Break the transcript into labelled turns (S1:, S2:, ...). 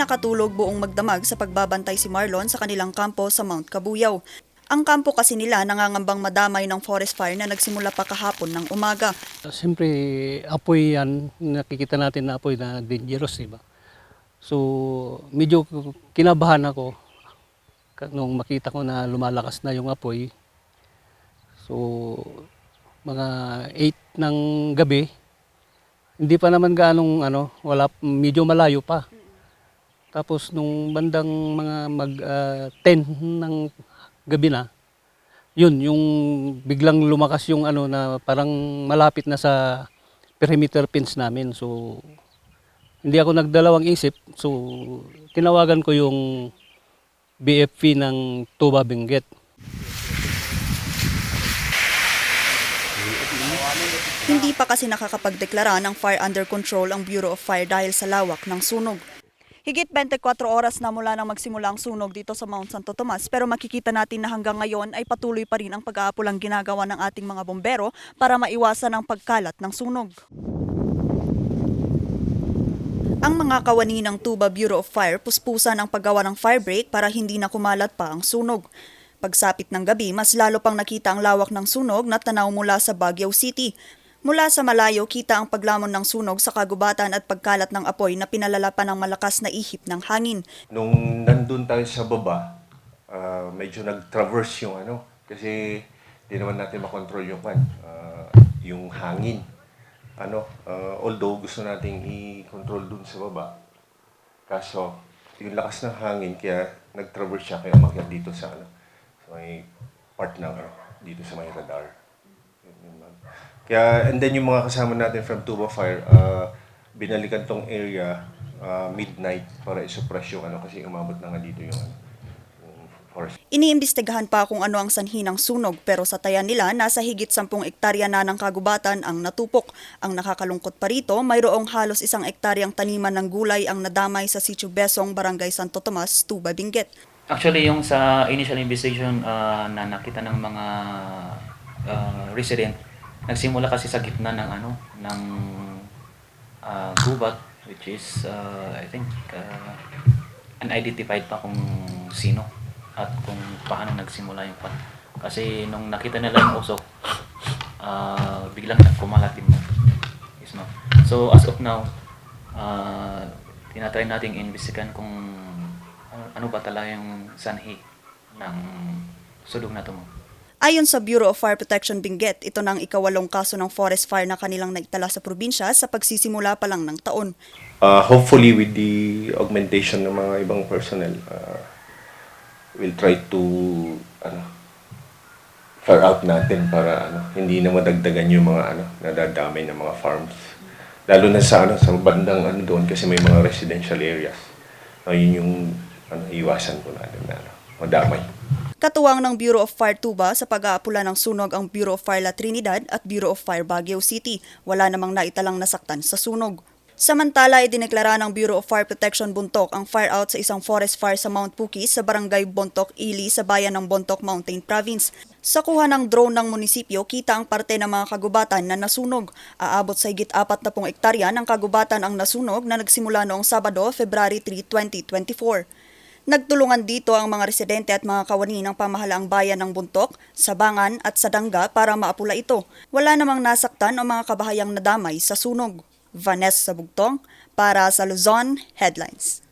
S1: nakatulog buong magdamag sa pagbabantay si Marlon sa kanilang kampo sa Mount Kabuyaw. Ang kampo kasi nila nangangambang madamay ng forest fire na nagsimula pa kahapon ng umaga.
S2: Siyempre, apoy yan, nakikita natin na apoy na dangerous, di ba? So, medyo kinabahan ako nung makita ko na lumalakas na yung apoy. So, mga 8 ng gabi, hindi pa naman ganong ano, wala, medyo malayo pa. Tapos nung bandang mga mag ah, 10 ng gabi na, yun, yung biglang lumakas yung ano na parang malapit na sa perimeter fence namin. So, hindi ako nagdalawang isip. So, tinawagan ko yung BFP ng Tuba Benguet.
S1: Hindi pa kasi nakakapagdeklara ng fire under control ang Bureau of Fire dahil sa lawak ng sunog. Higit 24 oras na mula nang magsimula ang sunog dito sa Mount Santo Tomas pero makikita natin na hanggang ngayon ay patuloy pa rin ang pag-aapulang ginagawa ng ating mga bombero para maiwasan ang pagkalat ng sunog. Ang mga kawani ng Tuba Bureau of Fire puspusan ang paggawa ng fire break para hindi na kumalat pa ang sunog. Pagsapit ng gabi, mas lalo pang nakita ang lawak ng sunog na tanaw mula sa Baguio City. Mula sa malayo, kita ang paglamon ng sunog sa kagubatan at pagkalat ng apoy na pinalala pa ng malakas na ihip ng hangin.
S3: Nung nandun tayo sa baba, ah, medyo nag-traverse yung ano, kasi di naman natin makontrol yung kan, ah, yung hangin. Ano, ah, although gusto nating i-control dun sa baba, kaso yung lakas ng hangin, kaya nag-traverse siya, kaya umakyat dito sa ano, sa may part ng ano, dito sa may radar. Kaya, and then yung mga kasama natin from Tuba Fire, ah, binalikan tong area ah, midnight para isuppress yung ano kasi umabot na nga dito yung ano,
S1: Iniimbestigahan pa kung ano ang sanhi ng sunog pero sa taya nila nasa higit 10 ektarya na ng kagubatan ang natupok. Ang nakakalungkot pa rito, mayroong halos isang ektaryang taniman ng gulay ang nadamay sa Sitio Besong, Barangay Santo Tomas, Tuba, Benguet.
S4: Actually, yung sa initial investigation ah, na nakita ng mga ah, resident, nagsimula kasi sa gitna ng ano, ng ah, gubat, which is, ah, I think, ah, unidentified pa kung sino at kung paano nagsimula yung pan. Kasi nung nakita nila yung usok, ah, biglang kumalat din mo. Yes, no? So, as of now, ah, tinatry nating investigan kung ano, ano ba talaga yung sanhi ng sulog na to mo.
S1: Ayon sa Bureau of Fire Protection Benguet, ito nang ikawalong kaso ng forest fire na kanilang naitala sa probinsya sa pagsisimula pa lang ng taon.
S3: Uh, hopefully with the augmentation ng mga ibang personnel, uh, we'll try to ano, fire out natin para ano, hindi na madagdagan yung mga ano, nadadamay ng mga farms. Lalo na sa ano, sa bandang ano doon kasi may mga residential areas. Uh, yun yung ano, iwasan po natin na ano, madamay.
S1: Katuwang ng Bureau of Fire Tuba sa pag-aapula ng sunog ang Bureau of Fire La Trinidad at Bureau of Fire Baguio City. Wala namang naitalang nasaktan sa sunog. Samantala, idineklara ng Bureau of Fire Protection Bontoc ang fire out sa isang forest fire sa Mount Pukis sa barangay Bontoc, Ili sa bayan ng Bontoc Mountain Province. Sa kuha ng drone ng munisipyo, kita ang parte ng mga kagubatan na nasunog. Aabot sa higit 40 ektarya ng kagubatan ang nasunog na nagsimula noong Sabado, February 3, 2024. Nagtulungan dito ang mga residente at mga kawani ng pamahalaang bayan ng Buntok, Sabangan at Sadanga para maapula ito. Wala namang nasaktan o mga kabahayang nadamay sa sunog. Vanessa Bugtong para sa Luzon Headlines.